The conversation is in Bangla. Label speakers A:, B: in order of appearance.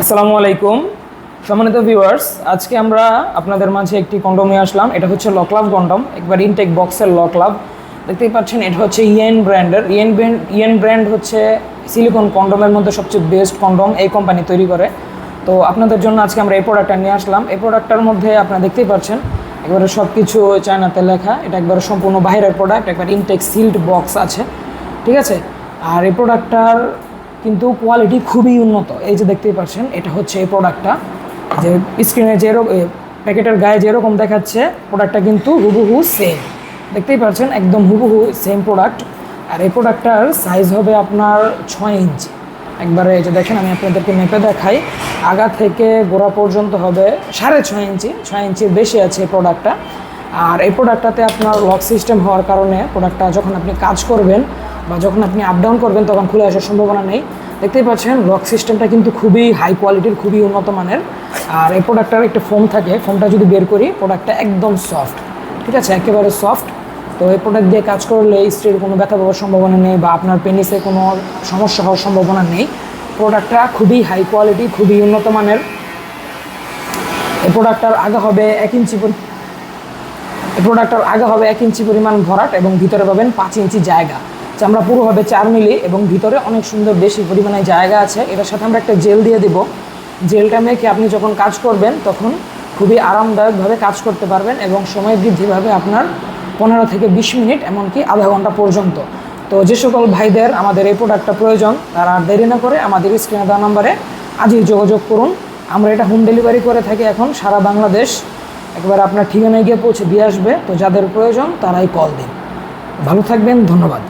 A: আসসালামু আলাইকুম। সম্মানিত ভিউয়ার্স আজকে আমরা আপনাদের মাঝে একটি কন্ডম নিয়ে আসলাম। এটা হচ্ছে লকলাভ কন্ডম একবার ইনটেক বক্সের লকলাভ দেখতেই পাচ্ছেন, এটা হচ্ছে ইএন ব্র্যান্ডের ইএন ব্র্যান্ড ইএন ব্র্যান্ড হচ্ছে সিলিকন কন্ডমের মধ্যে সবচেয়ে বেস্ট কন্ডম এই কোম্পানি তৈরি করে। তো আপনাদের জন্য আজকে আমরা এই প্রোডাক্টটা নিয়ে আসলাম। এই প্রোডাক্টটার মধ্যে আপনারা দেখতেই পাচ্ছেন, একবারে সব কিছু চায়নাতে লেখা। এটা একবারে সম্পূর্ণ বাইরের প্রোডাক্ট একবার ইনটেক সিল্ড বক্স আছে। ঠিক আছে? আর এই প্রোডাক্টটার কিন্তু কোয়ালিটি খুবই উন্নত। এই যে দেখতেই পাচ্ছেন, এটা হচ্ছে এই প্রোডাক্টটা যে স্ক্রিনে যেরকম প্যাকেটের গায়ে যেরকম দেখাচ্ছে প্রোডাক্টটা কিন্তু হুবহু সেম দেখতেই পাচ্ছেন, একদম হুবহু সেম প্রোডাক্ট আর এই প্রোডাক্টটার সাইজ হবে আপনার ছয় ইঞ্চি একবারে এই যে দেখেন, আমি আপনাদেরকে মেপে দেখাই। আগা থেকে গোড়া পর্যন্ত হবে সাড়ে ছয় ইঞ্চি ছয় ইঞ্চির বেশি আছে এই প্রোডাক্টটা আর এই প্রোডাক্টটাতে আপনার লক সিস্টেম হওয়ার কারণে প্রোডাক্টটা যখন আপনি কাজ করবেন বা যখন আপনি আপ ডাউন করবেন, তখন খুলে আসার সম্ভাবনা নেই। দেখতেই পাচ্ছেন লক সিস্টেমটা কিন্তু খুবই হাই কোয়ালিটির খুবই উন্নত মানের। আর এই প্রোডাক্টটার একটা ফোম থাকে ফোমটা যদি বের করি প্রোডাক্টটা একদম সফট ঠিক আছে? একেবারে সফট তো এই প্রোডাক্ট দিয়ে কাজ করলে স্ত্রীর কোনো ব্যথা পাওয়ার সম্ভাবনা নেই বা আপনার পেনিসে কোনো সমস্যা হওয়ার সম্ভাবনা নেই। প্রোডাক্টটা খুবই হাই কোয়ালিটি খুবই উন্নত মানের। এই প্রোডাক্টটার আগে হবে এক ইঞ্চি এই প্রোডাক্টটার আগে হবে এক ইঞ্চি পরিমাণ ভরাট এবং ভিতরে পাবেন পাঁচ ইঞ্চি জায়গা। চামড়া পুরো হবে চার মিলি এবং ভিতরে অনেক সুন্দর বেশি পরিমাণে জায়গা আছে। এটার সাথে আমরা একটা জেল দিয়ে দেব। জেলটা মেখে আপনি যখন কাজ করবেন, তখন খুবই আরামদায়কভাবে কাজ করতে পারবেন এবং সময় বৃদ্ধিভাবে আপনার পনেরো থেকে বিশ মিনিট, এমনকি আধা ঘণ্টা পর্যন্ত। তো যে সকল ভাইদের আমাদের এই প্রোডাক্টটা প্রয়োজন, তারা আর দেরি না করে আমাদের স্ক্রিনে দেওয়া নম্বরে আজই যোগাযোগ করুন। আমরা এটা হোম ডেলিভারি করে থাকি এখন, সারা বাংলাদেশ। একবার আপনার ঠিকানায় গিয়ে পৌঁছে দিয়ে আসবে। তো যাদের প্রয়োজন, তারাই কল দিন। ভালো থাকবেন, ধন্যবাদ।